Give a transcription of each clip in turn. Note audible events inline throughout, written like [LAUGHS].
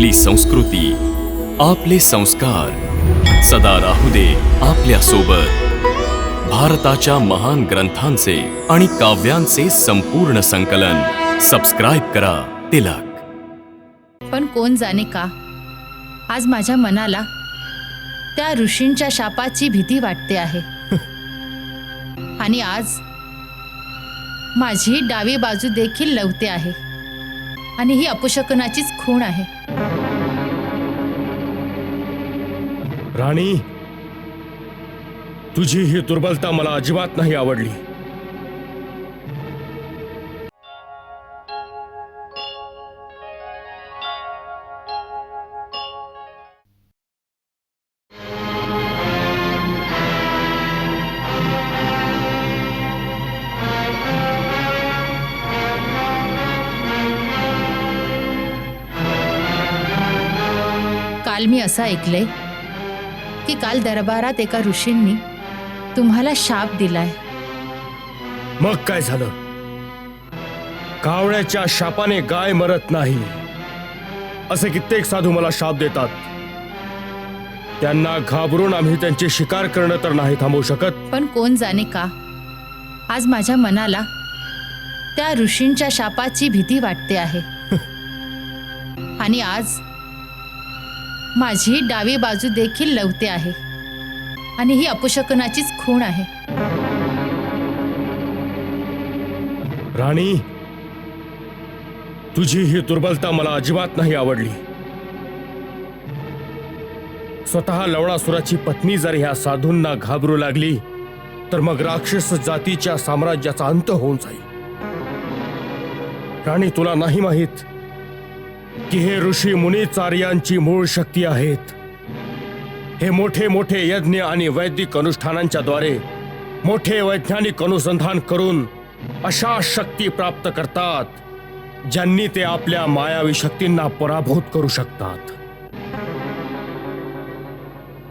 आपली संस्कृती आपले संस्कार. सदा राहू दे आपल्यासोबत भारताच्या महान ग्रंथांचे आणि काव्यांचे संपूर्ण संकलन. सबस्क्राईब करा तिलक. पण कोण जाणे का? आज माझ्या मनाला त्या ऋषींच्या शापाची भीती वाटते आहे. आणि आज माझी डावी बाजू देखील लवते आहे. आणि ही अपशकनाचीच खूण आहे. राणी तुझी ही दुर्बलता मला अजिबात नाही आवडली. काल मी असं ऐकलंय की काल दरबारात एका ऋषींनी तुम्हाला शाप दिलाय. मग काय झालं? कावळ्याच्या शापाने गाय मरत नाही. असे कित्येक साधू मला शाप देतात. त्यांना घाबरून आम्ही त्यांची शिकार करणं तर नाही थांबवू शकत. पण कोण जाणे का? आज माझ्या मनाला त्या ऋषींच्या शापाची भीती वाटते आहे. [LAUGHS] आणि आज माझी डावी बाजू देखील लवते आहे. आणि ही अपशकनाचीच खूण आहे. राणी तुझी ही दुर्बलता मला अजिबात नाही आवडली. स्वतः लवणासुराची पत्नी जर ह्या साधूंना घाबरू लागली तर मग राक्षस जातीच्या साम्राज्याचा अंत होऊन जाईल. राणी तुला नाही माहीत की हे ऋषी मुनीचार्यांची मूळ शक्ती आहेत. हे मोठे मोठे यज्ञ आणि वैदिक अनुष्ठानांच्या द्वारे मोठे वैज्ञानिक अनुसंधान करून अशा शक्ती प्राप्त करतात ज्यांनी ते आपल्या मायावी शक्तींना पराभूत करू शकतात.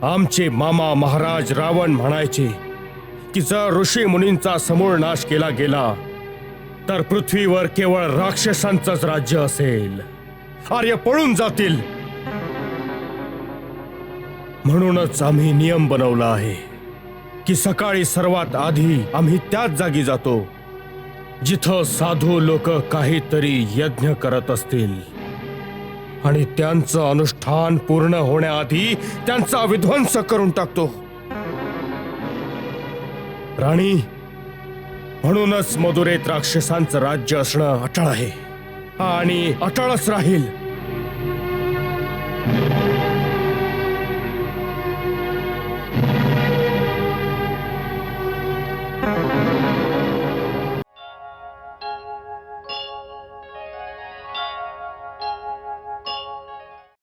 आमचे मामा महाराज रावण म्हणायचे की जर ऋषी मुनींचा समूळ नाश केला गेला तर पृथ्वीवर केवळ राक्षसांचंच राज्य असेल. आर्य पळून जातील. म्हणूनच आम्ही नियम बनवला आहे की सकाळी सर्वात आधी आम्ही त्याच जागी जातो जिथं साधू लोक काहीतरी यज्ञ करत असतील. आणि त्यांचं अनुष्ठान पूर्ण होण्याआधी त्यांचा विध्वंस करून टाकतो. राणी म्हणूनच मधुरेत राक्षसांचं राज्य असणं अटळ आहे. आणि अटळच राहील.